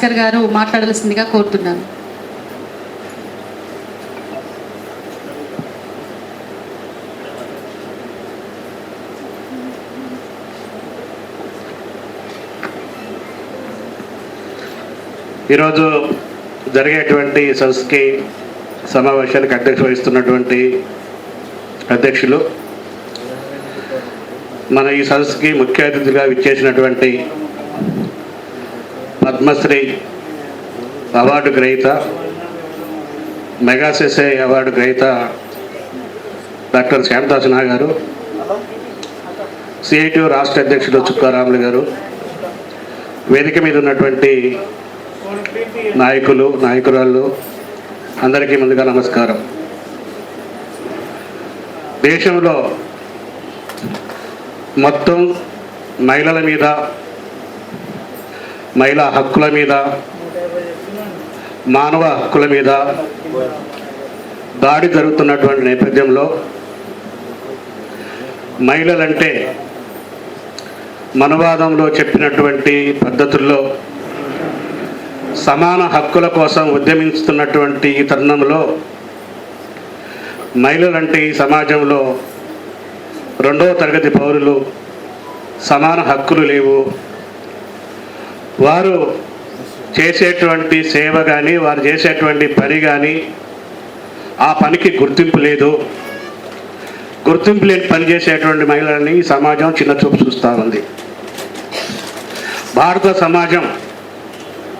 భాస్కర్ గారు మాట్లాడాల్సిందిగా కోరుతున్నాను. ఈరోజు జరిగేటువంటి సదస్సుకి సమావేశానికి అధ్యక్ష వహిస్తున్నటువంటి అధ్యక్షులు మన ఈ సదస్సుకి ముఖ్య అతిథిగా విచ్చేసినటువంటి పద్మశ్రీ అవార్డు గ్రహీత మెగాసెసే అవార్డు గ్రహీత డాక్టర్ శ్యామదాస్ నా గారు సిఐటి రాష్ట్ర అధ్యక్షుడు చుక్కారాములు గారు వేదిక మీద ఉన్నటువంటి నాయకులు నాయకురాళ్ళు అందరికీ ముందుగా నమస్కారం. దేశంలో మొత్తం మహిళల మీద మహిళా హక్కుల మీద మానవ హక్కుల మీద దాడి జరుగుతున్నటువంటి నేపథ్యంలో మహిళలంటే మనవాదంలో చెప్పినటువంటి పద్ధతుల్లో సమాన హక్కుల కోసం ఉద్యమిస్తున్నటువంటి ఈ తరుణంలో మహిళలంటే ఈ సమాజంలో రెండవ తరగతి పౌరులు సమాన హక్కులు లేవు. వారు చేసేటువంటి సేవ కానీ వారు చేసేటువంటి పని కానీ ఆ పనికి గుర్తింపు లేదు. గుర్తింపు లేని పని చేసేటువంటి మహిళలని ఈ సమాజం చిన్న చూపు చూస్తూ ఉంది. భారత సమాజం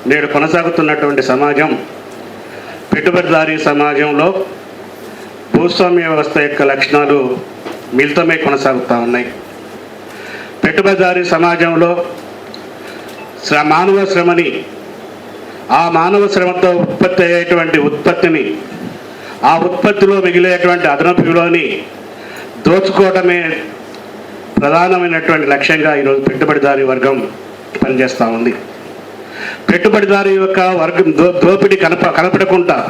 నేడు కొనసాగుతున్నటువంటి సమాజం పెట్టుబడిదారీ సమాజంలో భూస్వామ్య వ్యవస్థ యొక్క లక్షణాలు మిళితమై కొనసాగుతూ ఉన్నాయి. పెట్టుబడిదారీ సమాజంలో శ్ర మానవ శ్రమని ఆ మానవ శ్రమతో ఉత్పత్తి అయ్యేటువంటి ఉత్పత్తిని ఆ ఉత్పత్తిలో మిగిలేటువంటి అదనపు విలువని దోచుకోవడమే ప్రధానమైనటువంటి లక్ష్యంగా ఈరోజు పెట్టుబడిదారీ వర్గం పనిచేస్తూ ఉంది. పెట్టుబడిదారు యొక్క వర్గం దో దోపిడీ కనప కనపడకుండా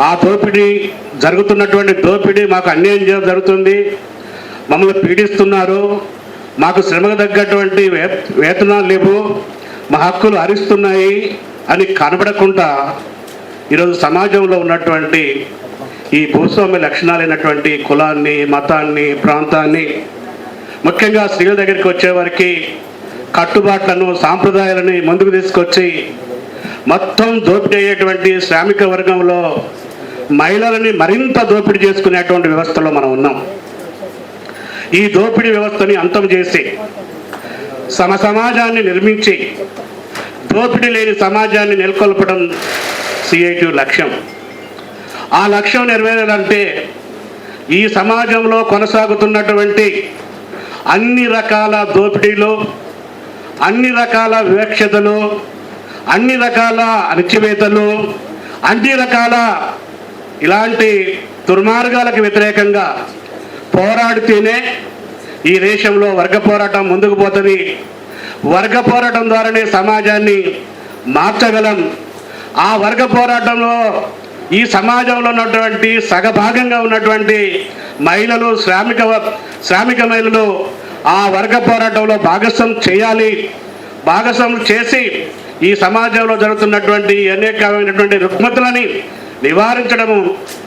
ఆ దోపిడీ జరుగుతున్నటువంటి దోపిడీ మాకు అన్యాయం చేయడం జరుగుతుంది. మమ్మల్ని పీడిస్తున్నారు. మాకు శ్రమకు తగ్గటువంటి వే వేతనాలు లేవు మా హక్కులు హరిస్తున్నాయి అని కనబడకుండా ఈరోజు సమాజంలో ఉన్నటువంటి ఈ భూస్వామ్య లక్షణాలైనటువంటి కులాన్ని మతాన్ని ప్రాంతాన్ని ముఖ్యంగా స్త్రీల దగ్గరికి వచ్చేవారికి కట్టుబాట్లను సాంప్రదాయాలని ముందుకు తీసుకొచ్చి మొత్తం దోపిడీ అయ్యేటువంటి శ్రామిక వర్గంలో మహిళలని మరింత దోపిడీ చేసుకునేటువంటి వ్యవస్థలో మనం ఉన్నాం. ఈ దోపిడీ వ్యవస్థని అంతం చేసి సమ సమాజాన్ని నిర్మించి దోపిడీ లేని సమాజాన్ని నెలకొల్పడం సిఐటి లక్ష్యం. ఆ లక్ష్యం నెరవేరాలంటే ఈ సమాజంలో కొనసాగుతున్నటువంటి అన్ని రకాల దోపిడీలు అన్ని రకాల వివక్షతలు అన్ని రకాల అణచివేతలు అన్ని రకాల ఇలాంటి దుర్మార్గాలకు వ్యతిరేకంగా పోరాడితేనే ఈ దేశంలో వర్గ పోరాటం ముందుకు పోతుంది. వర్గ పోరాటం ద్వారానే సమాజాన్ని మార్చగలం. ఆ వర్గ పోరాటంలో ఈ సమాజంలో ఉన్నటువంటి సగభాగంగా ఉన్నటువంటి మహిళలు శ్రామిక శ్రామిక మహిళలు ఆ వర్గ పోరాటంలో భాగస్వం చేయాలి. భాగస్వం చేసి ఈ సమాజంలో జరుగుతున్నటువంటి అనేకమైనటువంటి రుగ్మతులని నివారించడము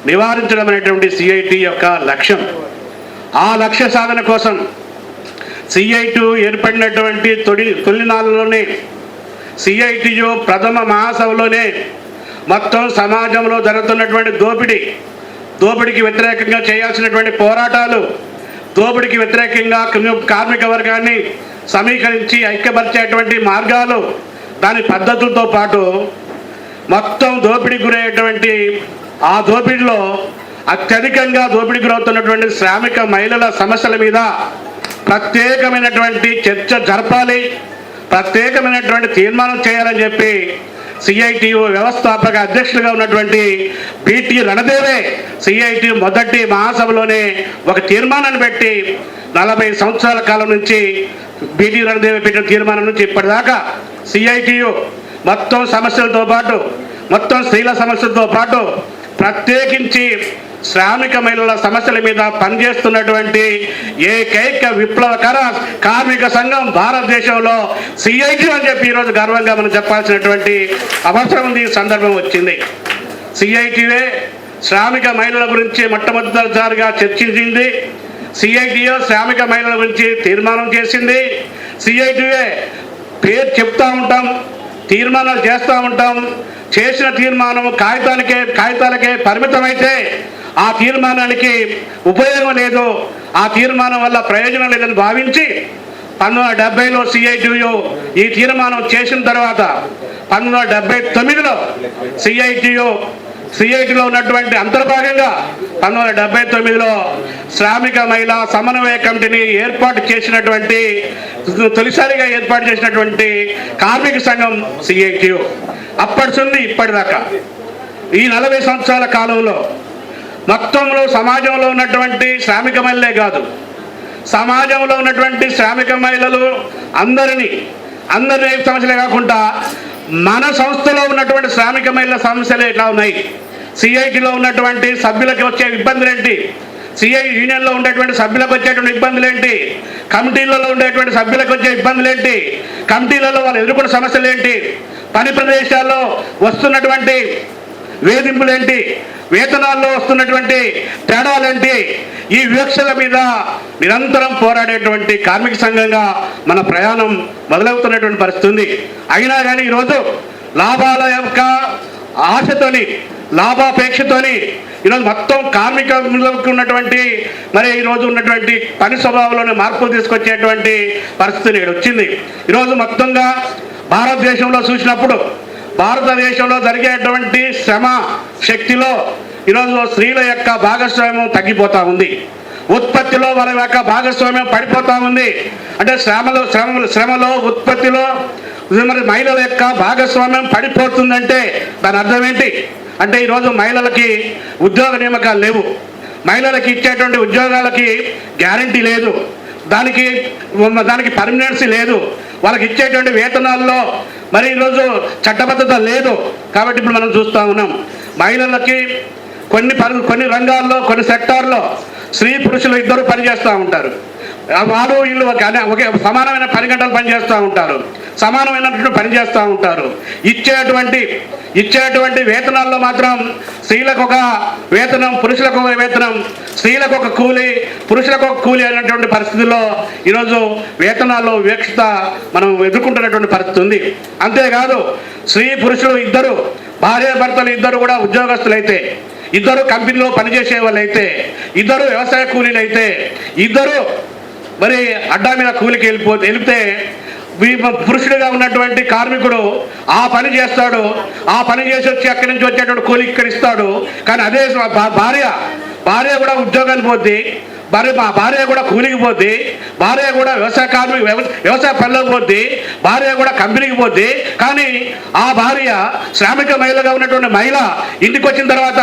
నివారించడం అనేటువంటి సిఐటి యొక్క లక్ష్యం. ఆ లక్ష్య సాధన కోసం సిఐటు ఏర్పడినటువంటి తొలి తొలినాళ్ళలోనే సిఐటియు ప్రథమ మహాసభలోనే మొత్తం సమాజంలో జరుగుతున్నటువంటి దోపిడీ దోపిడీకి వ్యతిరేకంగా చేయాల్సినటువంటి పోరాటాలు దోపిడీకి వ్యతిరేకంగా కార్మిక వర్గాన్ని సమీకరించి ఐక్యపరిచేటువంటి మార్గాలు దాని పద్ధతులతో పాటు మొత్తం దోపిడీ గురయ్యేటువంటి ఆ దోపిడీలో అత్యధికంగా దోపిడీకి గురవుతున్నటువంటి శ్రామిక మహిళల సమస్యల మీద ప్రత్యేకమైనటువంటి చర్చ జరపాలి. ప్రత్యేకమైనటువంటి తీర్మానం చేయాలని చెప్పి సిఐటియు వ్యవస్థాపక అధ్యక్షులుగా ఉన్నటువంటి బిటి రణదేవే సిఐటియు మొదటి మహాసభలోనే ఒక తీర్మానాన్ని పెట్టి నలభై సంవత్సరాల కాలం నుంచి బిటి రణదేవి పెట్టిన తీర్మానం నుంచి ఇప్పటిదాకా సిఐటియు మొత్తం సమస్యలతో పాటు మొత్తం స్త్రీల సమస్యలతో పాటు ప్రత్యేకించి శ్రామిక మహిళల సమస్యల మీద పనిచేస్తున్నటువంటి ఏకైక విప్లవకర కార్మిక సంఘం భారతదేశంలో సిఐటి అని చెప్పి ఈరోజు గర్వంగా మనం చెప్పాల్సినటువంటి అవసరం ఉంది. ఈ సందర్భం వచ్చింది. సిఐటివే శ్రామిక మహిళల గురించి మొట్టమొదటిసారిగా చర్చించింది. సిఐటిఓ శ్రామిక మహిళల గురించి తీర్మానం చేసింది. సిఐటివే పేరు చెప్తా ఉంటాం తీర్మానాలు చేస్తూ ఉంటాం. చేసిన తీర్మానం కాగితానికే కాగితాలకే పరిమితమైతే ఆ తీర్మానానికి ఉపయోగం లేదు ఆ తీర్మానం వల్ల ప్రయోజనం లేదని భావించి పంతొమ్మిది వందల డెబ్బైలో సిఐటియు ఈ తీర్మానం చేసిన తర్వాత పంతొమ్మిది వందల డెబ్బై తొమ్మిదిలో సిఐటియు సిఐటిలో ఉన్నటువంటి అంతర్భాగంగా పంతొమ్మిది వందల డెబ్బై తొమ్మిదిలో శ్రామిక మహిళా సమన్వయ కమిటీని ఏర్పాటు చేసినటువంటి తొలిసారిగా ఏర్పాటు చేసినటువంటి కార్మిక సంఘం సిఐటియు అప్పటి నుండి ఇప్పటిదాకా. ఈ నలభై సంవత్సరాల కాలంలో మొత్తంలో సమాజంలో ఉన్నటువంటి శ్రామిక మహిళలే కాదు. సమాజంలో ఉన్నటువంటి శ్రామిక మహిళలు అందరినీ అందరి సమస్యలే కాకుండా మన సంస్థలో ఉన్నటువంటి శ్రామిక మహిళల సమస్యలు ఎట్లా ఉన్నాయి? సిఐటిలో ఉన్నటువంటి సభ్యులకు వచ్చే ఇబ్బందులు ఏంటి సిఐ యూనియన్లో ఉండేటువంటి సభ్యులకు వచ్చేటువంటి ఇబ్బందులు ఏంటి కమిటీలలో ఉండేటువంటి సభ్యులకు వచ్చే ఇబ్బందులు ఏంటి కమిటీలలో వాళ్ళు ఎదుర్కొన్న సమస్యలు ఏంటి పని ప్రదేశాల్లో వస్తున్నటువంటి వేధింపులు ఏంటి వేతనాల్లో వస్తున్నటువంటి తేడాలేంటి? ఈ వివక్షల మీద నిరంతరం పోరాడేటువంటి కార్మిక సంఘంగా మన ప్రయాణం మొదలవుతున్నటువంటి పరిస్థితి ఉంది. అయినా కానీ ఈరోజు లాభాల యొక్క ఆశతోని లాభాపేక్షతోని ఈరోజు మొత్తం కార్మికులకు ఉన్నటువంటి మరి ఈరోజు ఉన్నటువంటి పని స్వభావంలోనే మార్పులు తీసుకొచ్చేటువంటి పరిస్థితి నేడు వచ్చింది. ఈరోజు మొత్తంగా భారతదేశంలో చూసినప్పుడు భారతదేశంలో జరిగేటువంటి శ్రమ శక్తిలో ఈరోజు స్త్రీల యొక్క భాగస్వామ్యం తగ్గిపోతా ఉంది. ఉత్పత్తిలో వాళ్ళ యొక్క భాగస్వామ్యం పడిపోతా ఉంది. అంటే శ్రమలో శ్రమ శ్రమలో ఉత్పత్తిలో మరి మహిళల యొక్క భాగస్వామ్యం పడిపోతుందంటే దాని అర్థం ఏంటి? అంటే ఈరోజు మహిళలకి ఉద్యోగ నియామకాలు లేవు. మహిళలకి ఇచ్చేటువంటి ఉద్యోగాలకి గ్యారంటీ లేదు. దానికి దానికి పర్మినెన్సీ లేదు. వాళ్ళకి ఇచ్చేటువంటి వేతనాల్లో మరి ఈరోజు చట్టబద్ధత లేదు. కాబట్టి ఇప్పుడు మనం చూస్తూ ఉన్నాం. మహిళలకి కొన్ని పరు కొన్ని రంగాల్లో కొన్ని సెక్టార్లో స్త్రీ పురుషులు ఇద్దరు పనిచేస్తూ ఉంటారు. ఆ వీళ్ళు ఒక ఒకే సమానమైన పని గంటలు పనిచేస్తూ ఉంటారు. సమానమైనటువంటి పనిచేస్తూ ఉంటారు. ఇచ్చేటువంటి ఇచ్చేటువంటి వేతనాల్లో మాత్రం స్త్రీలకు ఒక వేతనం పురుషులకు ఒక వేతనం స్త్రీలకు ఒక కూలి పురుషులకు ఒక కూలి అనేటువంటి పరిస్థితుల్లో ఈరోజు వేతనాల్లో వివక్షత మనం ఎదుర్కొంటున్నటువంటి పరిస్థితి ఉంది. అంతేకాదు స్త్రీ పురుషులు ఇద్దరు భార్య భర్తలు ఇద్దరు కూడా ఉద్యోగస్తులైతే ఇద్దరు కంపెనీలో పనిచేసే వాళ్ళైతే ఇద్దరు వ్యవసాయ కూలీలు అయితే ఇద్దరు మరి అడ్డా మీద కూలికి వెళ్ళిపోతే వెళితే పురుషుడిగా ఉన్నటువంటి కార్మికుడు ఆ పని చేస్తాడు ఆ పని చేసి వచ్చి అక్కడి నుంచి వచ్చేటువంటి కూలి ఇక్కడ ఇస్తాడు. కానీ అదే భార్య భార్య కూడా ఉద్యోగానికి పోద్ది భార్య మా భార్య కూడా కూలికి పోద్ది భార్య కూడా వ్యవసాయ కార్మిక వ్యవసాయ పనులకు పోద్ది భార్య కూడా కంపెనీకి పోద్ది. కానీ ఆ భార్య శ్రామిక మహిళగా ఉన్నటువంటి మహిళ ఇంటికి వచ్చిన తర్వాత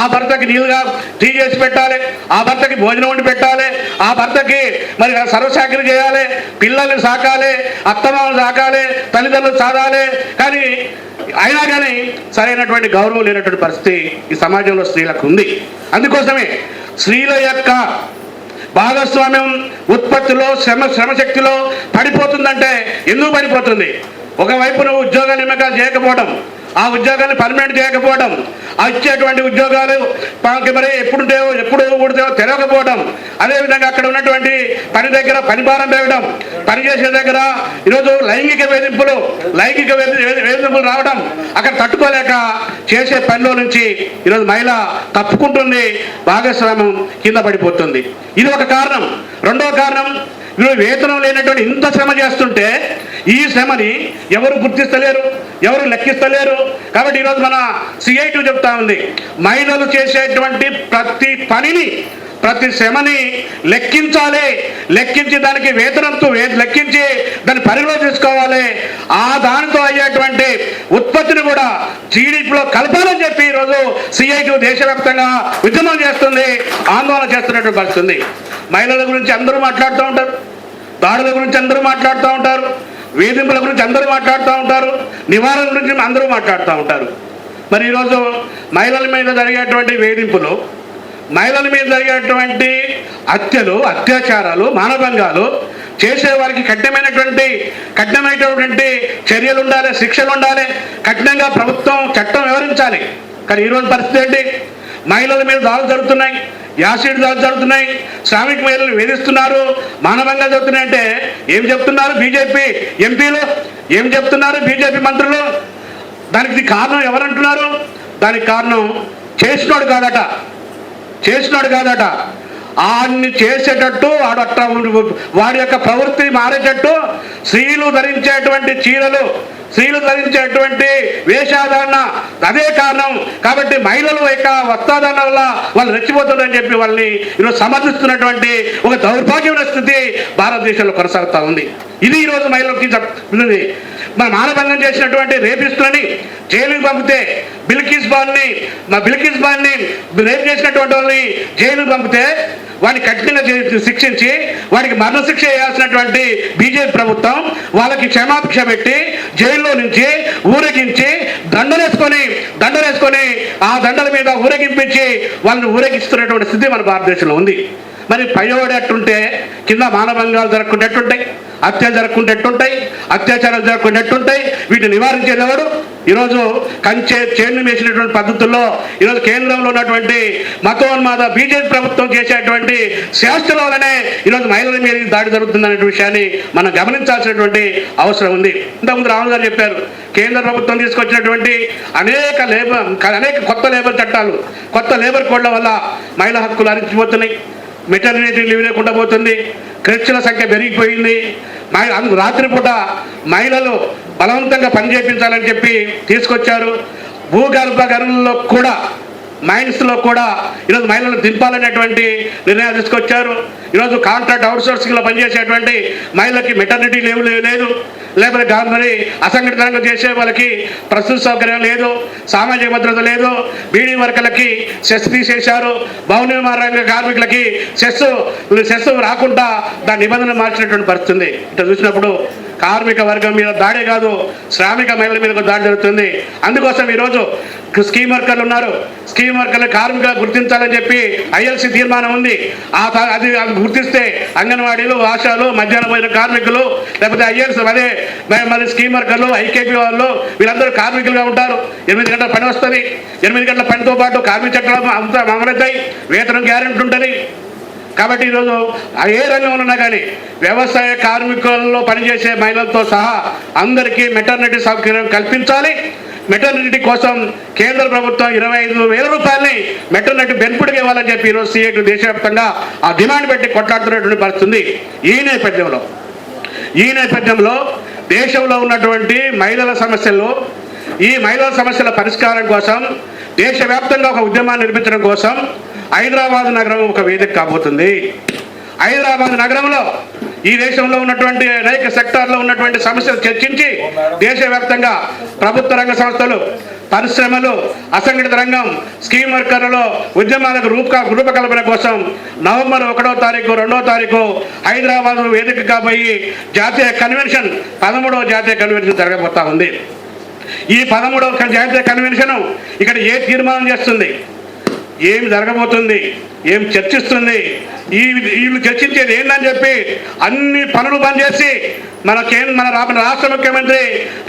ఆ భర్తకి నీళ్ళుగా టీ చేసి పెట్టాలి ఆ భర్తకి భోజనం వండి పెట్టాలి ఆ భర్తకి మరి సర్వసాకరి చేయాలి పిల్లల్ని సాకాలి అత్తమాలను సాకాలి తల్లిదండ్రులు సాధాలి కానీ అయినా కానీ సరైనటువంటి గౌరవం లేనటువంటి పరిస్థితి ఈ సమాజంలో స్త్రీలకు ఉంది. అందుకోసం మాత్రమే. స్త్రీల యొక్క భాగస్వామ్యం ఉత్పత్తిలో శ్రమ శ్రమశక్తిలో పడిపోతుందంటే ఎందుకు పడిపోతుంది? ఒకవైపు నువ్వు ఉద్యోగ నిమ్మకాలు చేయకపోవడం ఆ ఉద్యోగాన్ని పర్మనెంట్ చేయకపోవడం ఆ ఇచ్చేటువంటి ఉద్యోగాలు మనకి మరి ఎప్పుడు ఎప్పుడు ఊడితాయో తెలియకపోవడం అదేవిధంగా అక్కడ ఉన్నటువంటి పని దగ్గర పని భారం పెరగడం పని చేసే దగ్గర ఈరోజు లైంగిక వేధింపులు లైంగిక వేధింపులు రావడం అక్కడ తట్టుకోలేక చేసే పనిలో నుంచి ఈరోజు మహిళ తప్పుకుంటుంది భాగస్వామ్యం కింద పడిపోతుంది. ఇది ఒక కారణం. రెండవ కారణం వీళ్ళు వేతనం లేనటువంటి ఇంత శ్రమ చేస్తుంటే ఈ శ్రమని ఎవరు గుర్తిస్తలేరు. ఎవరు లెక్కిస్తలేరు. కాబట్టి ఈరోజు మన సిఐటి చెప్తా ఉంది. మహిళలు చేసేటువంటి ప్రతి పనిని ప్రతి శ్రమని లెక్కించాలి. లెక్కించి దానికి వేతనంతో వే- లెక్కించి దాన్ని పరిలో తీసుకోవాలి ఆ దానితో అయ్యేటువంటి ఉత్పత్తిని కూడా జీడిపిలో కలపాలని చెప్పి ఈరోజు సిఐటి దేశవ్యాప్తంగా ఉద్యమం చేస్తుంది ఆందోళన చేస్తున్నటువంటి పరిస్థితుంది మహిళల గురించి అందరూ మాట్లాడుతూ ఉంటారు. దాడుల గురించి అందరూ మాట్లాడుతూ ఉంటారు. వేధింపుల గురించి అందరూ మాట్లాడుతూ ఉంటారు. నివారణ గురించి అందరూ మాట్లాడుతూ ఉంటారు. మరి ఈరోజు మహిళల మీద జరిగేటువంటి వేధింపులు మహిళల మీద జరిగేటువంటి హత్యలు అత్యాచారాలు మానభంగాలు చేసే వారికి కఠినమైనటువంటి కఠినమైనటువంటి చర్యలు ఉండాలి శిక్షలు ఉండాలి కఠినంగా ప్రభుత్వం చట్టం వివరించాలి కానీ ఈరోజు పరిస్థితి ఏంటి? మహిళల మీద దాడులు జరుగుతున్నాయి. యాసిడ్ దాడులు జరుగుతున్నాయి. శ్రామిక మహిళలు వేధిస్తున్నారు. మానవంగా జరుగుతున్నాయి అంటే ఏం చెప్తున్నారు బీజేపీ ఎంపీలు? ఏం చెప్తున్నారు బీజేపీ మంత్రులు? దానికి కారణం ఎవరంటున్నారు? దానికి కారణం చేసినోడు కాదట. చేసినాడు కాదట. ఆడిని చేసేటట్టు ఆడట వాడి యొక్క ప్రవృత్తి మారేటట్టు స్త్రీలు ధరించేటువంటి చీరలు స్త్రీలు ధరించేటువంటి వేషాధారణ అదే కారణం. కాబట్టి మహిళలు యొక్క వస్త్రాధారణ వల్ల వాళ్ళు రెచ్చిపోతున్నారని చెప్పి వాళ్ళని ఈరోజు సమర్థిస్తున్నటువంటి ఒక దౌర్భాగ్యమైన స్థితి భారతదేశంలో కొనసాగుతూ ఉంది. ఇది ఈరోజు మహిళలకి చెప్తుంది. మన మానభంగం చేసినటువంటి రేపిస్తులని జైలుకి పంపితే బిల్కిస్ బాన్ని మా బిల్కిస్ బాన్ని రేపు చేసినటువంటి వాళ్ళని జైలుకి పంపితే వాడిని కఠినంగా శిక్షించి వాడికి మరణశిక్ష వేయాల్సినటువంటి బీజేపీ ప్రభుత్వం వాళ్ళకి క్షమాభిక్ష పెట్టి జైల్లో నుంచి ఊరేగించి దండలేసుకొని దండలేసుకొని ఆ దండల మీద ఊరేగింపించి వాళ్ళని ఊరేగిస్తున్నటువంటి స్థితి మన భారతదేశంలో ఉంది. మరి పైవాడు ఎట్టుంటే కింద మానభంగాలు జరగకుండా ఎట్టుంటాయి హత్యలు జరగకుండా ఎట్టుంటాయి అత్యాచారాలు జరగకుండా ఎట్టుంటాయి వీటిని నివారించేది ఎవరు ఈరోజు కంచె చేను వేసినటువంటి పద్ధతుల్లో ఈరోజు కేంద్రంలో ఉన్నటువంటి మతోన్మాద బీజేపీ ప్రభుత్వం చేసేటువంటి శాస్త్రం వల్లనే ఈరోజు మహిళల మీద దాడి జరుగుతుందనే విషయాన్ని మనం గమనించాల్సినటువంటి అవసరం ఉంది. ఇంతకుముందు రాహుల్ గారు చెప్పారు కేంద్ర ప్రభుత్వం తీసుకొచ్చినటువంటి అనేక లేబర్ అనేక కొత్త లేబర్ చట్టాలు కొత్త లేబర్ కోడ్ల వల్ల మహిళా హక్కులు అరించిపోతున్నాయి. మెటర్నిటీ లీవ్ లేకుండా పోతుంది. క్రిస్టుల సంఖ్య పెరిగిపోయింది. మహిళ రాత్రిపూట మహిళలు బలవంతంగా పనిచేయించాలని చెప్పి తీసుకొచ్చారు. భూగర్భ గనుల్లో కూడా మైన్స్లో కూడా ఈరోజు మహిళలను దింపాలనేటువంటి నిర్ణయాలు తీసుకొచ్చారు. ఈరోజు కాంట్రాక్ట్ అవుట్సోర్సింగ్లో పనిచేసేటువంటి మహిళలకి మెటర్నిటీ లేవు లేదు. లేకపోతే గా- మరి అసంఘటిత రంగం చేసే వాళ్ళకి ప్రస్తుత సౌకర్యం లేదు. సామాజిక భద్రత లేదు. బీడీ వర్కర్లకి సెస్ తీసేశారు. భవన నిర్మాణ రంగ కార్మికులకి సెస్ సెస్ రాకుండా దాని నిబంధనలు మార్చినటువంటి పరిస్థితి ఇట్లా చూసినప్పుడు కార్మిక వర్గం మీద దాడే కాదు శ్రామిక మహిళల మీద దాడి జరుగుతుంది. అందుకోసం ఈరోజు స్కీమ్ వర్కర్లు ఉన్నారు. స్కీమ్ వర్కర్లు కార్మిక గుర్తించాలని చెప్పి ఐఎల్సీ తీర్మానం ఉంది. ఆ అది అది గుర్తిస్తే అంగన్వాడీలు ఆశాలు మధ్యాహ్నం పోయిన కార్మికులు లేకపోతే ఐఎల్స్ అదే మరి స్కీమ్ వర్కర్లు ఐకేపీ వాళ్ళు వీళ్ళందరూ కార్మికులుగా ఉంటారు. ఎనిమిది గంటల పని వస్తుంది. ఎనిమిది గంటల పనితో పాటు కార్మిక చట్టాలు అంతా అమలవుతాయి. వేతనం గ్యారెంటీ ఉంటుంది. కాబట్టి ఈరోజు ఏ రంగంలో ఉన్నా కానీ వ్యవసాయ కార్మికులలో పనిచేసే మహిళలతో సహా అందరికీ మెటర్నిటీ సౌకర్యం కల్పించాలి. మెటర్నిటీ కోసం కేంద్ర ప్రభుత్వం ఇరవై ఐదు వేల రూపాయలని మెటర్నిటీ బెనిఫిట్గా ఇవ్వాలని చెప్పి ఈరోజు సీఏటు దేశవ్యాప్తంగా ఆ డిమాండ్ పెట్టి కొట్లాడుతున్నటువంటి పరిస్థితుంది ఈ నేపథ్యంలో. ఈ నేపథ్యంలో దేశంలో ఉన్నటువంటి మహిళల సమస్యల్లో ఈ మహిళల సమస్యల పరిష్కారం కోసం దేశవ్యాప్తంగా ఒక ఉద్యమాన్ని నిర్మించడం కోసం హైదరాబాద్ నగరం ఒక వేదిక కాబోతుంది. హైదరాబాద్ నగరంలో ఈ దేశంలో ఉన్నటువంటి అనేక సెక్టార్లో ఉన్నటువంటి సమస్యలు చర్చించి దేశవ్యాప్తంగా ప్రభుత్వ రంగ సంస్థలు పరిశ్రమలు అసంఘటిత రంగం స్కీమ్ వర్కర్లలో ఉద్యమాలకు రూప రూపకల్పన కోసం నవంబర్ ఒకటో తారీఖు రెండో తారీఖు హైదరాబాద్ వేదికగా పోయి జాతీయ కన్వెన్షన్ పదమూడవ జాతీయ కన్వెన్షన్ జరగబోతా ఉంది. ఈ పదమూడవ జాతీయ కన్వెన్షన్ ఇక్కడ ఏ తీర్మానం చేస్తుంది? ఏమి జరగబోతుంది? ఏం చర్చిస్తుంది? ఈ వీళ్ళు చర్చించేది ఏందని చెప్పి అన్ని పనులు బంద్ చేసి మన కేంద్ర మన రాష్ట్ర ముఖ్యమంత్రి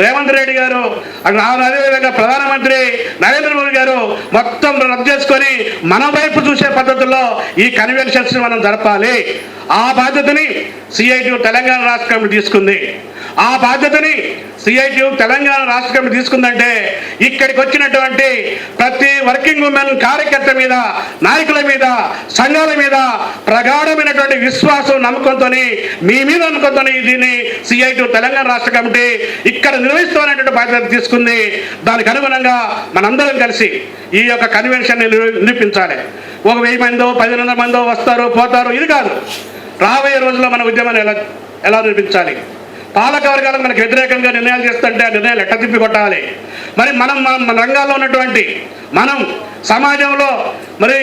రేవంత్ రెడ్డి గారు అటు అదేవిధంగా ప్రధానమంత్రి నరేంద్ర మోదీ గారు మొత్తం రద్దు చేసుకొని మన వైపు చూసే పద్ధతుల్లో ఈ కన్వెన్షన్స్ మనం జరపాలి. ఆ బాధ్యతని సిఐటి తెలంగాణ రాష్ట్ర కమిటీ తీసుకుంది. ఆ బాధ్యతని సిఐటి తెలంగాణ రాష్ట్ర కమిటీ తీసుకుందంటే ఇక్కడికి వచ్చినటువంటి ప్రతి వర్కింగ్ ఉమెన్ కార్యకర్త మీద నాయకుల మీద సంఘాల మీద ప్రగాఢమైనటువంటి విశ్వాసం నమ్మకంతో మీ మీద నమ్మకంతో దీన్ని సిఐటి తెలంగాణ రాష్ట్ర కమిటీ ఇక్కడ నిర్వహిస్తున్నటువంటి బాధ్యత తీసుకుంది. దానికి అనుగుణంగా మనందరం కలిసి ఈ యొక్క కన్వెన్షన్ నిరూపించాలి. ఒక వెయ్యి మందో పదిహేను మందో వస్తారు పోతారు ఇది కాదు. రాబోయే రోజుల్లో మన ఉద్యమాన్ని ఎలా ఎలా నిరూపించాలి పాలకవర్గాలకు మనకు వ్యతిరేకంగా నిర్ణయాలు చేస్తుంటే ఆ నిర్ణయాలు ఎట్ట తిప్పి కొట్టాలి. మరి మనం మన మన రంగాల్లో ఉన్నటువంటి మనం సమాజంలో మరి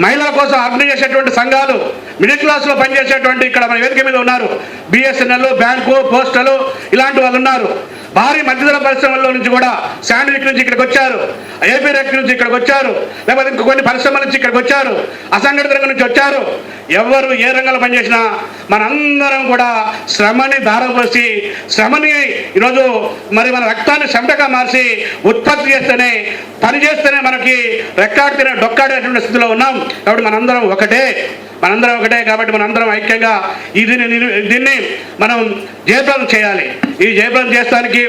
మహిళల కోసం ఆర్గనైజ్ చేసేటువంటి సంఘాలు మిడిల్ క్లాస్లో పనిచేసేటువంటి ఇక్కడ మన వేదిక మీద ఉన్నారు. బిఎస్ఎన్ఎల్ బ్యాంకు పోస్టలు ఇలాంటి వాళ్ళు ఉన్నారు. భారీ మధ్యధర పరిశ్రమల్లో నుంచి కూడా శాండ్విచ్ నుంచి ఇక్కడికి వచ్చారు. ఏపీ రెక్ నుంచి ఇక్కడికి వచ్చారు. లేకపోతే ఇంకో కొన్ని పరిశ్రమల నుంచి ఇక్కడికి వచ్చారు. అసంఘటిత రంగం నుంచి వచ్చారు. ఎవరు ఏ రంగంలో పనిచేసినా మనందరం కూడా శ్రమని దారపోసి శ్రమని ఈరోజు మరి మన రక్తాన్ని శంటగా మార్చి ఉత్పత్తి చేస్తేనే పని చేస్తేనే మనకి రెక్కాడితేనే డొక్కాడేటువంటి స్థితిలో ఉన్నాం. కాబట్టి మనందరం ఒకటే. మనందరం ఒకటే కాబట్టి మనందరం ఐక్యంగా ఈ దీన్ని దీన్ని మనం జయప్రదం చేయాలి. ఈ జయప్రదం చేస్తానికి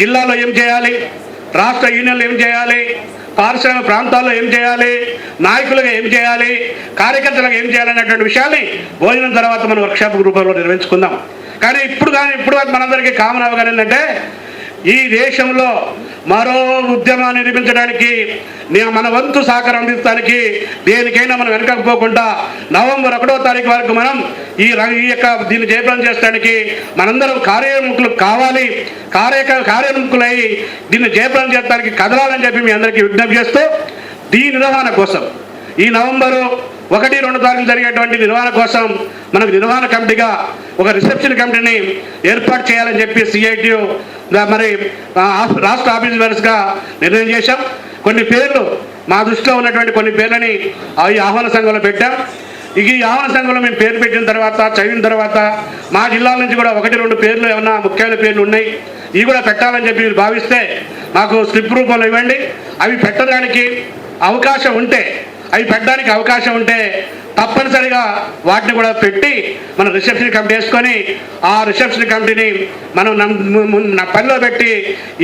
జిల్లాలో ఏం చేయాలి? రాష్ట్ర యూనియన్లు ఏం చేయాలి? పారిశ్రామిక ప్రాంతాల్లో ఏం చేయాలి? నాయకులుగా ఏం చేయాలి? కార్యకర్తలుగా ఏం చేయాలి అనేటువంటి విషయాల్ని భోజనం తర్వాత మనం వర్క్షాప్ రూపంలో నిర్వహించుకుందాం. కానీ ఇప్పుడు కానీ ఇప్పుడు మనందరికీ కామన్ అవగానే ఏంటంటే ఈ దేశంలో మరో ఉద్యమాన్ని నిర్మించడానికి నేను మన వంతు సహకారం అందించడానికి దేనికైనా మనం వెనకపోకుండా నవంబర్ ఒకటో తారీఖు వరకు మనం ఈ ఈ యొక్క దీన్ని జయప్రదం చేయడానికి మనందరం కార్యముఖులు కావాలి. కార్య కార్యముఖులై దీన్ని జయప్రదం చేయడానికి కదలాలని చెప్పి మీ అందరికీ విజ్ఞప్తి చేస్తూ దీని నిర్వహణ కోసం ఈ నవంబరు ఒకటి రెండు తారీఖులు జరిగేటువంటి నిర్వహణ కోసం మనకు నిర్వహణ కమిటీగా ఒక రిసెప్షన్ కమిటీని ఏర్పాటు చేయాలని చెప్పి సిఐటియు మరి రాష్ట్ర ఆఫీస్ మెంబర్స్గా నిర్ణయం చేశాం. కొన్ని పేర్లు మా దృష్టిలో ఉన్నటువంటి కొన్ని పేర్లని అవి ఈ ఆహ్వాన సంఘంలో పెట్టాం. ఇక ఈ ఆహ్వాన సంఘంలో మేము పేరు పెట్టిన తర్వాత చదివిన తర్వాత మా జిల్లాల నుంచి కూడా ఒకటి రెండు పేర్లు ఏమన్నా ముఖ్యమైన పేర్లు ఉన్నాయి. ఇవి కూడా పెట్టాలని చెప్పి మీరు భావిస్తే మాకు స్లిప్ రూపంలో ఇవ్వండి. అవి పెట్టడానికి అవకాశం ఉంటే అవి పెట్టడానికి అవకాశం ఉంటే తప్పనిసరిగా వాటిని కూడా పెట్టి మనం రిసెప్షన్ కమిటీ వేసుకొని ఆ రిసెప్షన్ కమిటీని మనం నా పనిలో పెట్టి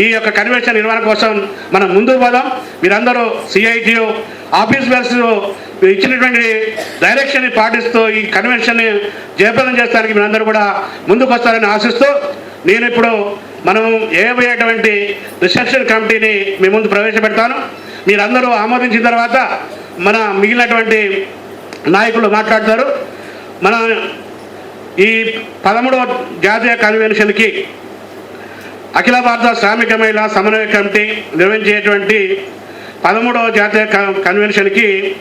ఈ యొక్క కన్వెన్షన్ నిర్వహణ కోసం మనం ముందుకు పోదాం. మీరందరూ సిఐటియు ఆఫీస్ బెల్స్ ఇచ్చినటువంటి డైరెక్షన్ పాటిస్తూ ఈ కన్వెన్షన్ జయప్రదం చేస్తానికి మీరందరూ కూడా ముందుకు వస్తారని ఆశిస్తూ నేను ఇప్పుడు మనం ఏబోయేటువంటి రిసెప్షన్ కమిటీని మీ ముందు ప్రవేశపెడతాను. మీరందరూ ఆమోదించిన తర్వాత మన మిగిలినటువంటి నాయకులు మాట్లాడతారు. మన ఈ పదమూడవ జాతీయ కన్వెన్షన్కి అఖిల భారత శ్రామిక మహిళా సమన్వయ కమిటీ నిర్వహించేటువంటి పదమూడవ జాతీయ క- కన్వెన్షన్కి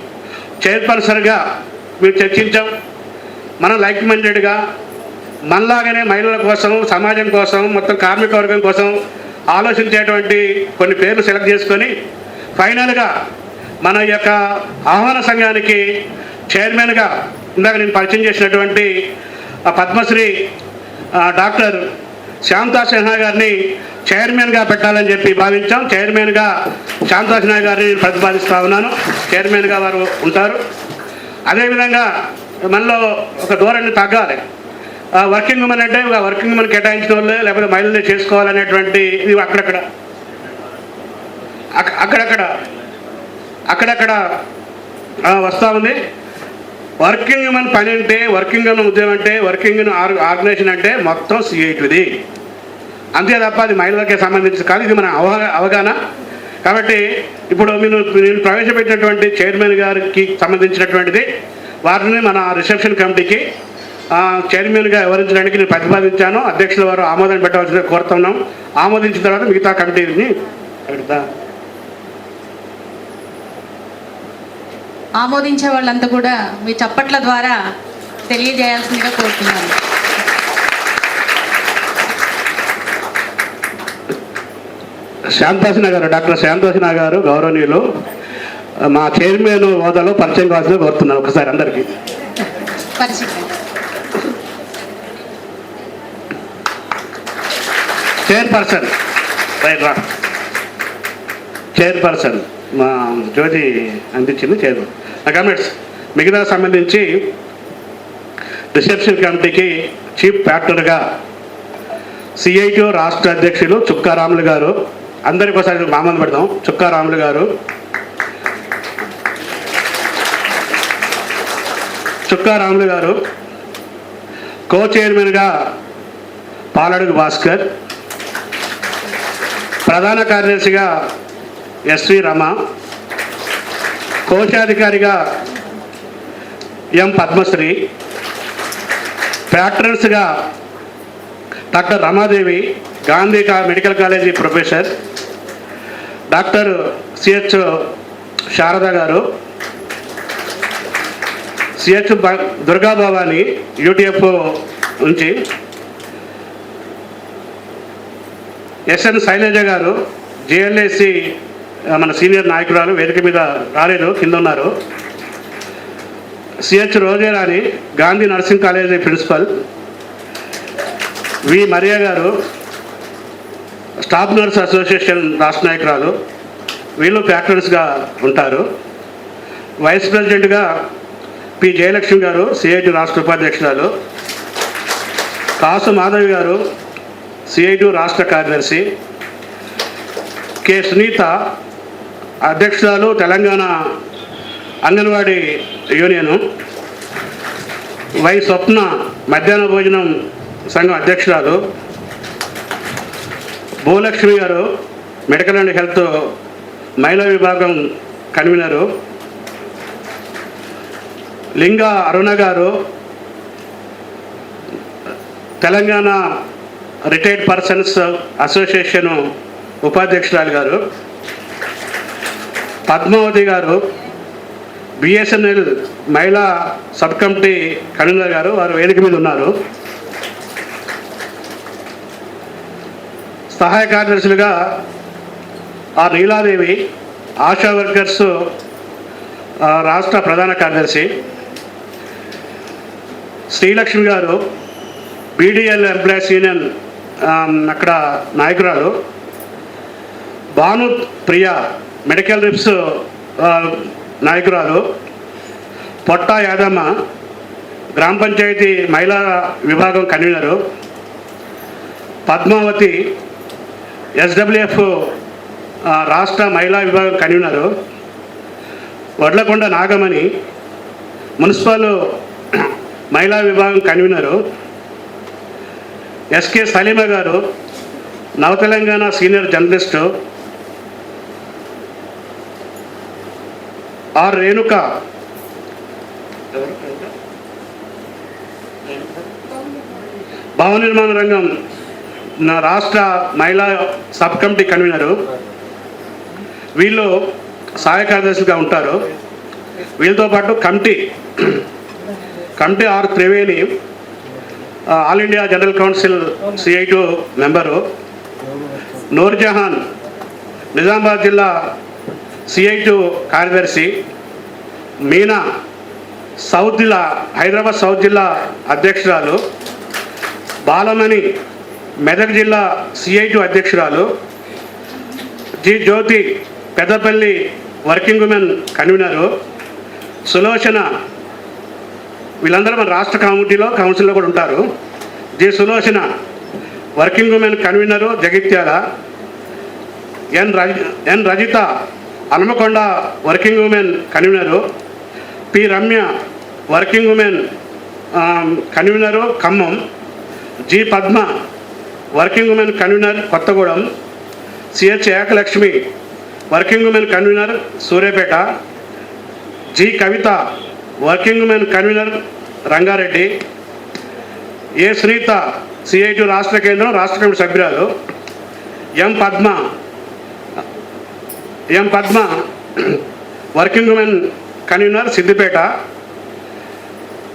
చైర్పర్సన్గా మేము చర్చించాం. మనం లైక్ మైండెడ్గా మనలాగానే మహిళల కోసం సమాజం కోసం మొత్తం కార్మిక వర్గం కోసం ఆలోచించేటువంటి కొన్ని పేర్లు సెలెక్ట్ చేసుకొని ఫైనల్గా మన యొక్క ఆహ్వాన సంఘానికి చైర్మన్గా ఇందాక నేను పరిచయం చేసినటువంటి పద్మశ్రీ డాక్టర్ శాంతా సిన్హా గారిని చైర్మన్గా పెట్టాలని చెప్పి భావించాం. చైర్మన్గా శాంతా సిన్హా గారిని ప్రతిపాదిస్తా ఉన్నాను. చైర్మన్గా వారు ఉంటారు. అదేవిధంగా మనలో ఒక ధోరణి తగ్గాలి. ఆ వర్కింగ్ ఉమెన్ అంటే ఒక వర్కింగ్ ఉమెన్ కేటాయించిన వాళ్ళే లేకపోతే మహిళలే చేసుకోవాలనేటువంటి ఇది అక్కడక్కడ అక్కడక్కడ. అక్కడక్కడ వస్తూ ఉంది. వర్కింగ్ ఉమెన్ పని అంటే వర్కింగ్ ఉమెన్ ఉద్యోగం అంటే వర్కింగ్ ఆర్ ఆర్గనైజేషన్ అంటే మొత్తం సిఐటిది అంతే తప్ప అది మహిళలకే సంబంధించి కాదు ఇది మన అవగాహన. కాబట్టి ఇప్పుడు మీరు నేను ప్రవేశపెట్టినటువంటి చైర్మన్ గారికి సంబంధించినటువంటిది. వారిని మన రిసెప్షన్ కమిటీకి చైర్మన్గా వివరించడానికి నేను ప్రతిపాదించాను. అధ్యక్షుల వారు ఆమోదం పెట్టవలసిన కోరుతున్నాం. ఆమోదించిన తర్వాత మిగతా కమిటీని పెడతా ఆమోదించే వాళ్ళంతా కూడా మీ చప్పట్ల ద్వారా తెలియజేయాల్సిందిగా కోరుతున్నాను. శాంతాసిన గారు డాక్టర్ శాంతాసిన గారు గౌరవనీయులు. మా చైర్మన్ హోదాలో పరిచయం కావాల్సింది కోరుతున్నాను ఒకసారి అందరికీ. చైర్పర్సన్. రైట్ రా. చైర్పర్సన్. మా జ్యోతి అందించింది చేద్దాం నా కామెంట్స్ మిగతా సంబంధించి రిసెప్షన్ కమిటీకి చీఫ్ ఫ్యాక్టర్గా సిఐటి రాష్ట్ర అధ్యక్షులు చుక్కారాములు గారు అందరికి ఒకసారి మామూలు పెడదాం. చుక్కారాములు గారు. చుక్కారాములు గారు కో చైర్మన్గా పాలడుగు భాస్కర్ ప్రధాన కార్యదర్శిగా ఎస్వి రమ. కోశాధికారిగా M Padmashri. ప్యాట్రన్స్గా doctor Ramadevi Gandhi medical college professor doctor CH Sharada garu CH Durga Bhavani UTF నుంచి ఎస్ఎన్ శైలజ గారు జేఎల్ఏసి మన సీనియర్ నాయకురాలు వేదిక మీద రాలేదు కింద ఉన్నారు. CH Rojerani Gandhi nursing college principal. V Maria garu staff nurse association రాష్ట్ర నాయకురాలు. వీళ్ళు ఫ్యాక్టరీస్గా ఉంటారు. వైస్ ప్రెసిడెంట్గా పి జయలక్ష్మి గారు సిఐటి రాష్ట్ర ఉపాధ్యక్షురాలు. కాసు మాధవి గారు సిఐటి రాష్ట్ర కార్యదర్శి. కె సునీత అధ్యక్షురాలు తెలంగాణ అంగన్వాడీ యూనియను. వై స్వప్న మధ్యాహ్న భోజనం సంఘం అధ్యక్షురాలు. భూలక్ష్మి గారు మెడికల్ అండ్ హెల్త్ మహిళా విభాగం కన్వీనరు. లింగ అరుణ గారు తెలంగాణ రిటైర్డ్ పర్సన్స్ అసోసియేషన్ ఉపాధ్యక్షురాలు గారు. పద్మావతి గారు బిఎస్ఎన్ఎల్ మహిళా సబ్ కమిటీ కన్వీనర్ గారు వారు వేదిక మీద ఉన్నారు. సహాయ కార్యదర్శులుగా ఆ నీలాదేవి ఆశా వర్కర్స్ రాష్ట్ర ప్రధాన కార్యదర్శి శ్రీలక్ష్మి గారు బీడీఎల్ ఎంప్లాయీస్ యూనియన్ అక్కడ నాయకురాలు భాను ప్రియా మెడికల్ రిప్స్ నాయకురాలు పొట్ట యాదమ్మ గ్రామ పంచాయతీ మహిళా విభాగం కన్వీనరు. పద్మావతి ఎస్డబ్ల్యూఎఫ్ రాష్ట్ర మహిళా విభాగం కన్వీనరు. వడ్లకొండ నాగమణి మున్సిపల్ మహిళా విభాగం convener. SK Saleema garu Nava Telangana senior journalist. R Renuka. భవన నిర్మాణ రంగం. నా రాష్ట్ర మహిళా సబ్ కమిటీ కన్వీనరు. వీళ్ళు సహాయ కార్యదర్శులుగా ఉంటారు. వీళ్ళతో పాటు committee committee R Triveni all India general council CITU member. Noorjahan Nizamabad జిల్లా సిఐటు కార్యదర్శి మీనా సౌత్ జిల్లా హైదరాబాద్ సౌత్ జిల్లా అధ్యక్షురాలు బాలమణి మెదక్ జిల్లా సిఐటు అధ్యక్షురాలు G Jyothi Peddapalli working women convener Sulochana వీళ్ళందరూ మన రాష్ట్ర కమిటీలో కౌన్సిల్లో కూడా ఉంటారు. G Sulochana working women convener Jagtial N రజ N Rajitha Hanamkonda working women convener P. Ramya working women convener Khammam. G. Padma working women convener Kothagudem. CH Ekalakshmi working women convener Suryapet. G. Kavitha working women convener Rangareddy. A. Sunitha CITU రాష్ట్ర కేంద్రం రాష్ట్ర committee సభ్యురాలు. M. Padma M Padma? Working women convener Siddipet.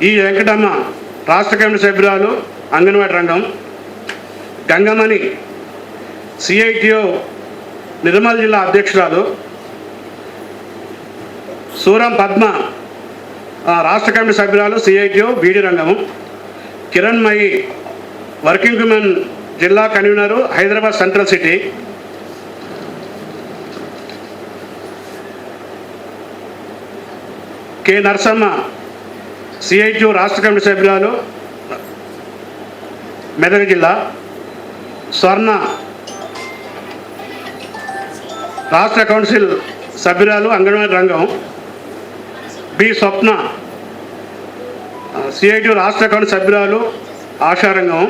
E Venkatamma రాష్ట్ర committee సభ్యురాలు అంగన్వాడీ రంగం. గంగమణి సిఐటిఓ నిర్మల్ జిల్లా అధ్యక్షురాలు. సూరం పద్మ రాష్ట్ర కమిటీ సభ్యురాలు సిఐటిఓ బీడి రంగము. కిరణ్మయి వర్కింగ్ ఉమెన్ జిల్లా convener Hyderabad central city. K Narasamma CITU రాష్ట్ర కమిటీ సభ్యురాలు మెదక్ జిల్లా స్వర్ణ రాష్ట్ర కౌన్సిల్ సభ్యురాలు అంగన్వాడీ రంగం బి స్వప్న సిఐటియు రాష్ట్ర కౌన్సిల్ సభ్యురాలు ఆశారంగం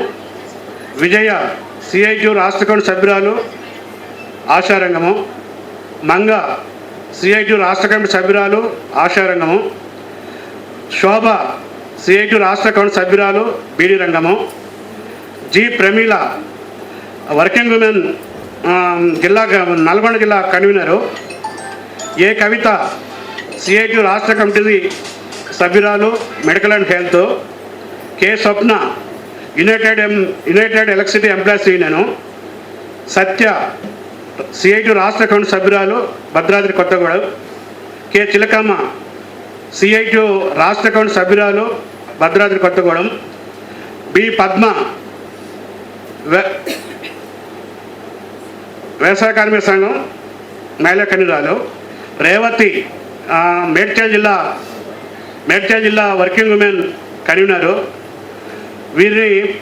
విజయ సిఐటియు రాష్ట్ర కౌన్సిల్ సభ్యురాలు ఆశారంగము మంగ సిఐటి రాష్ట్ర కమిటీ సభ్యురాలు ఆశారంగము. శోభ సిఐటి రాష్ట్ర కమిటీ సభ్యురాలు బీడి రంగము. జి ప్రమీల వర్కింగ్ ఉమెన్ జిల్లా నల్గొండ జిల్లా కన్వీనరు. ఏ కవిత సిఐటి రాష్ట్ర కమిటీ సభ్యురాలు medical and health. K Swapna united M united electricity employees union. Satya CITU రాష్ట్ర కౌంట్ సభ్యురాలు భద్రాద్రి కొత్తగూడెం. కె. చిలకమ్మ సిఐటి రాష్ట్ర కౌంట్ సభ్యురాలు భద్రాద్రి కొత్తగూడెం. బి. పద్మ వ్యవసాయ కార్మిక సంఘం మహిళా కన్యురాలు రేవతి మేడ్చల్ జిల్లా మేడ్చల్ జిల్లా వర్కింగ్ ఉమెన్ కన్వీనరు. వీరిని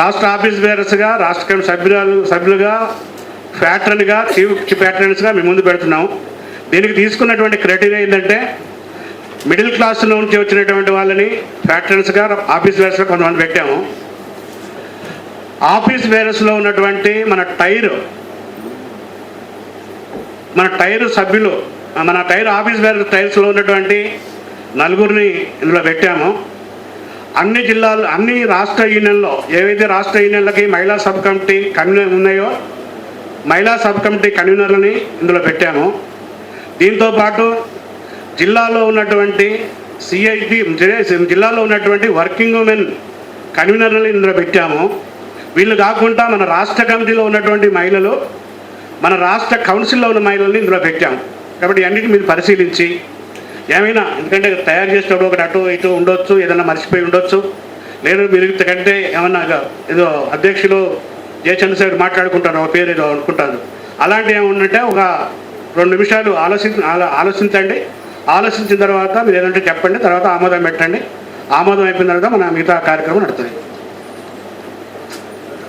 రాష్ట్ర ఆఫీస్ బేరర్స్గా రాష్ట్ర కమిటీ సభ్యురాలు సభ్యులుగా ప్యాట్రన్గా చీఫ్ ప్యాట్రన్స్గా మేము ముందు పెడుతున్నాం. దీనికి తీసుకున్నటువంటి క్రైటీరియా ఏంటంటే మిడిల్ క్లాస్లో నుంచి వచ్చినటువంటి వాళ్ళని ప్యాట్రన్స్గా ఆఫీస్ బేరస్గా కొంతమంది పెట్టాము. ఆఫీస్ బేరస్లో ఉన్నటువంటి మన టైర్ మన టైర్ సభ్యులు మన టైర్ ఆఫీస్ బేరస్ టైర్స్లో ఉన్నటువంటి నలుగురిని ఇందులో పెట్టాము. అన్ని జిల్లాలు అన్ని రాష్ట్ర యూనియన్లో ఏవైతే రాష్ట్ర యూనియన్లకి మహిళా సబ్ కమిటీ కన్వీనర్ ఉన్నాయో మహిళా సబ్ కమిటీ కన్వీనర్లని ఇందులో పెట్టాము. దీంతో పాటు జిల్లాలో ఉన్నటువంటి సిఐటి జిల్లాలో ఉన్నటువంటి వర్కింగ్ ఉమెన్ కన్వీనర్లని ఇందులో పెట్టాము. వీళ్ళు కాకుండా మన రాష్ట్ర కమిటీలో ఉన్నటువంటి మహిళలు మన రాష్ట్ర కౌన్సిల్లో ఉన్న మహిళల్ని ఇందులో పెట్టాము. కాబట్టి అన్నిటి మీరు పరిశీలించి ఏమైనా? ఎందుకంటే తయారు చేసేటప్పుడు ఒకటి అటు ఇటు ఉండొచ్చు ఏదైనా మర్చిపోయి ఉండొచ్చు. లేదు మీరు ఇంతకంటే ఏమన్నా ఏదో అధ్యక్షులు జయ చంద్రశేఖర్ మాట్లాడుకుంటారు ఒక పేరు ఏదో అనుకుంటారు. అలాంటివి ఏమన్నంటే ఒక రెండు నిమిషాలు ఆలోచి ఆలోచించండి. ఆలోచించిన తర్వాత మీరు ఏదంటే చెప్పండి తర్వాత ఆమోదం పెట్టండి. ఆమోదం అయిపోయిన తర్వాత మన మిగతా కార్యక్రమం నడుతుంది